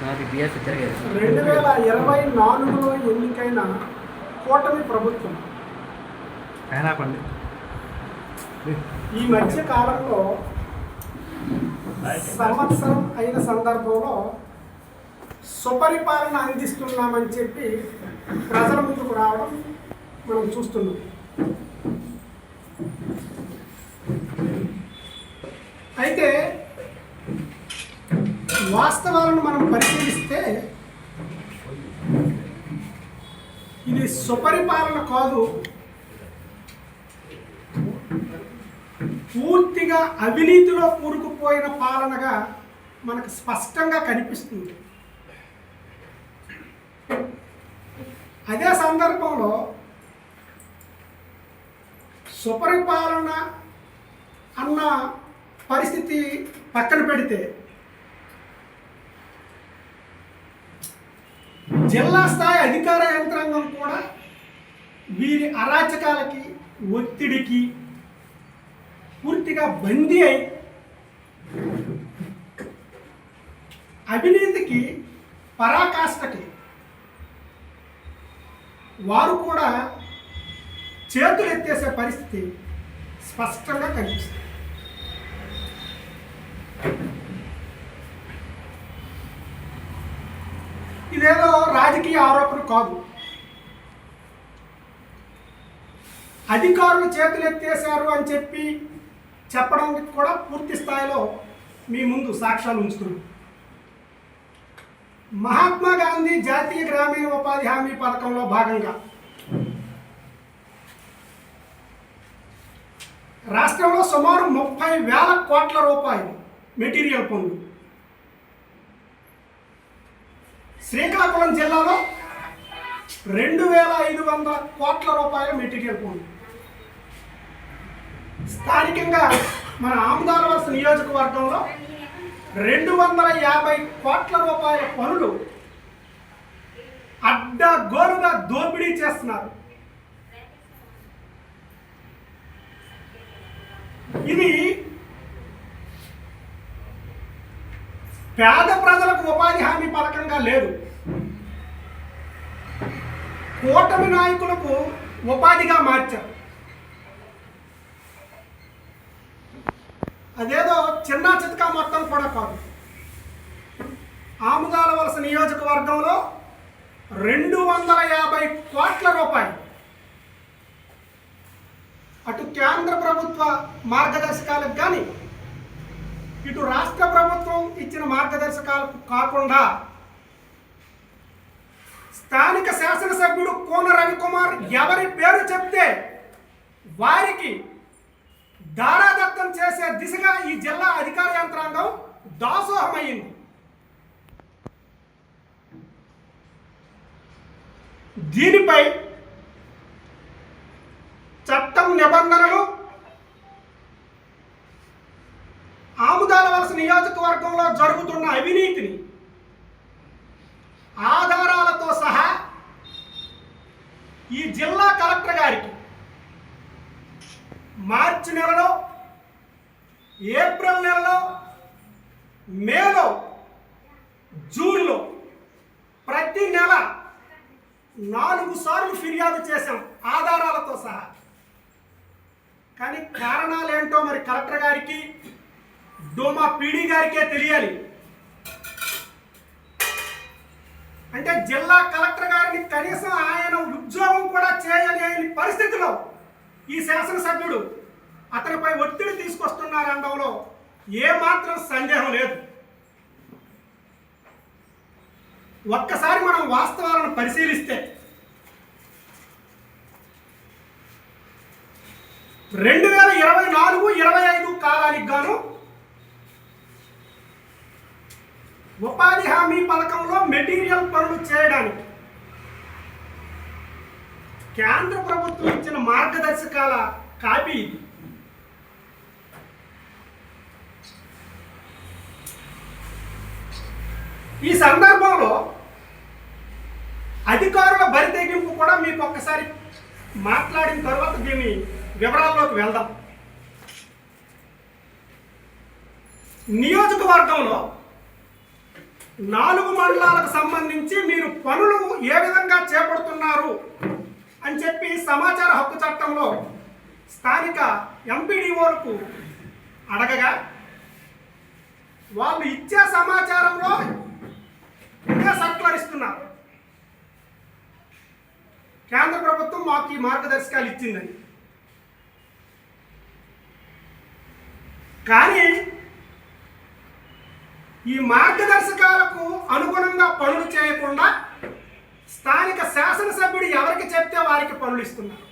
నాది బిఎస్ రెండు వేల ఇరవై నాలుగులో ఎన్నికైన కూటమి ప్రభుత్వం. పండి ఈ మధ్య కాలంలో సంవత్సరం అయిన సందర్భంలో సుపరిపాలన అందిస్తున్నామని చెప్పి ప్రజల ముందుకు రావడం మనం చూస్తున్నాం. వాస్తవాలను మనం పరిశీలిస్తే ఇది సుపరిపాలన కాదు. పూర్తిగా అవినీతిలో కూరుకుపోయిన పాలనగా మనకు స్పష్టంగా కనిపిస్తుంది. అదే సందర్భంలో సుపరిపాలన అన్న పరిస్థితి పక్కన పెడితే జిల్లా స్థాయి అధికార యంత్రాంగం కూడా వీరి అరాచకాలకి ఒత్తిడికి పూర్తిగా బందీ అయి అవినీతికి పరాకాష్ఠకి వారు కూడా చేతులు ఎత్తేసే పరిస్థితి స్పష్టంగా కనిపిస్తుంది. ఇదేదో రాజకీయ ఆరోపణ కాదు. అధికారులు చేతులు ఎత్తేసారు అని చెప్పి చెప్పడానికి కూడా పూర్తి స్థాయిలో మీ ముందు సాక్ష్యాలు ఉంచుతున్నాం. మహాత్మా గాంధీ జాతీయ గ్రామీణ ఉపాధి హామీ పథకంలో భాగంగా రాష్ట్రంలో సుమారు ముప్పై వేల కోట్ల రూపాయలు మెటీరియల్ పనులు శ్రీకాకుళం జిల్లాలో రెండు వేల ఐదు వందల కోట్ల రూపాయల మెటీరియల్ పనులు స్థానికంగా మన ఆముదాలవలస నియోజకవర్గంలో రెండు వందల యాభై కోట్ల రూపాయల పనులు అడ్డగోరుగా దోపిడీ చేస్తున్నారు. ఇది పేద ప్రజలకు ఉపాధి హామీ పథకంగా లేదు. కూటమి నాయకులకు ఉపాధిగా మార్చారు. అదేదో చిన్న చితకా మొత్తం కూడా కాదు. ఆముదాల వలస నియోజకవర్గంలో రెండు వందల యాభై కోట్ల రూపాయలు. అటు కేంద్ర ప్రభుత్వ మార్గదర్శకాలకు కానీ ఇటు రాష్ట్ర ప్రభుత్వం ఇచ్చిన మార్గదర్శకాలకు కాకుండా స్థానిక శాసనసభ్యుడు కోన రవికుమార్ ఎవరి పేరు చెప్తే వారికి దారాదత్తం చేసే దిశగా ఈ జిల్లా అధికార యంత్రాంగం దాసోహమైంది దీనిపై చట్టం నిబంధనలు ఆముదాల వలస నియోజకవర్గంలో జరుగుతున్న అవినీతిని ఆధారాలతో సహా ఈ జిల్లా కలెక్టర్ గారికి మార్చి నెలలో ఏప్రిల్ నెలలో మేలో జూన్లో ప్రతి నెల నాలుగు సార్లు ఫిర్యాదు చేశాం ఆధారాలతో సహా. కానీ కారణాలు ఏంటో మరి కలెక్టర్ గారికి డోమా పీడీ గారికే తెలియాలి. అంటే జిల్లా కలెక్టర్ గారిని కనీసం ఆయన ఉద్యోగం కూడా చేయలేని పరిస్థితిలో ఈ శాసనసభ్యుడు అతనిపై ఒత్తిడి తీసుకొస్తున్నారనడంలో ఏమాత్రం సందేహం లేదు. ఒక్కసారి మనం వాస్తవాలను పరిశీలిస్తే రెండు వేల ఇరవై నాలుగు ఇరవై ఐదు కాలానికి గాను ఉపాధి హామీ పథకంలో మెట్ పనులు చేయడానికి. కేంద్ర ప్రభుత్వం ఇచ్చిన మార్గదర్శకాల కాపీ ఇది. ఈ సందర్భంలో అధికారుల బరితెగింపు కూడా మీకు ఒక్కసారి మాట్లాడిన తర్వాత దీని వివరాల్లోకి వెళ్దాం. నియోజకవర్గంలో నాలుగు మండలాలకు సంబంధించి మీరు పనులు ఏ విధంగా చేపడుతున్నారు అని చెప్పి సమాచార హక్కు చట్టంలో స్థానిక ఎంపీడీఓలకు అడగగా వాళ్ళు ఇచ్చే సమాచారంలో ఇదే సర్కులర్ కేంద్ర ప్రభుత్వం మాకు ఈ మార్గదర్శకాలు ఇచ్చిందని. కానీ ఈ మార్గదర్శకాలకు అనుగుణంగా పనులు చేయకుండా స్థానిక శాసనసభ్యుడు ఎవరికి చెప్తే వారికి పనులు ఇస్తున్నారు.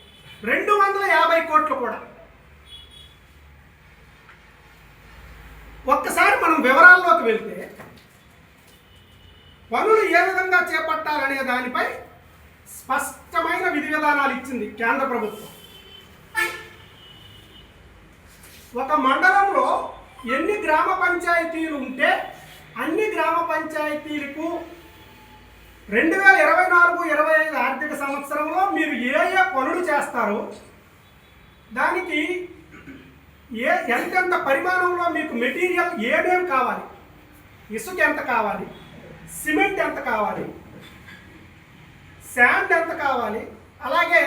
రెండు వందల యాభై కోట్లు కూడా. ఒక్కసారి మనం వివరాల్లోకి వెళ్తే పనులు ఏ విధంగా చేపట్టాలనే దానిపై స్పష్టమైన విధి విధానాలు ఇచ్చింది కేంద్ర ప్రభుత్వం. ఒక మండలంలో ఎన్ని గ్రామ పంచాయతీలు ఉంటే పంచాయతీలకు రెండు వేల ఇరవై నాలుగు ఇరవై ఐదు ఆర్థిక సంవత్సరంలో మీరు ఏ ఏ పనులు చేస్తారో దానికి ఏ ఎంతెంత పరిమాణంలో మీకు మెటీరియల్ ఏమేమి కావాలి? ఇసుక ఎంత కావాలి? సిమెంట్ ఎంత కావాలి? శాండ్ ఎంత కావాలి? అలాగే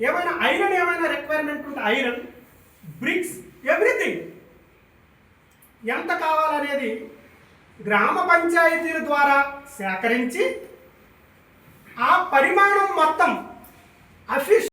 ఏమైనా ఐరన్ ఏమైనా రిక్వైర్మెంట్ ఉంటే ఐరన్ బ్రిక్స్ ఎవ్రీథింగ్ ఎంత కావాలనేది గ్రామ పంచాయతీల ద్వారా సేకరించి ఆ పరిమాణం మొత్తం అఫిష్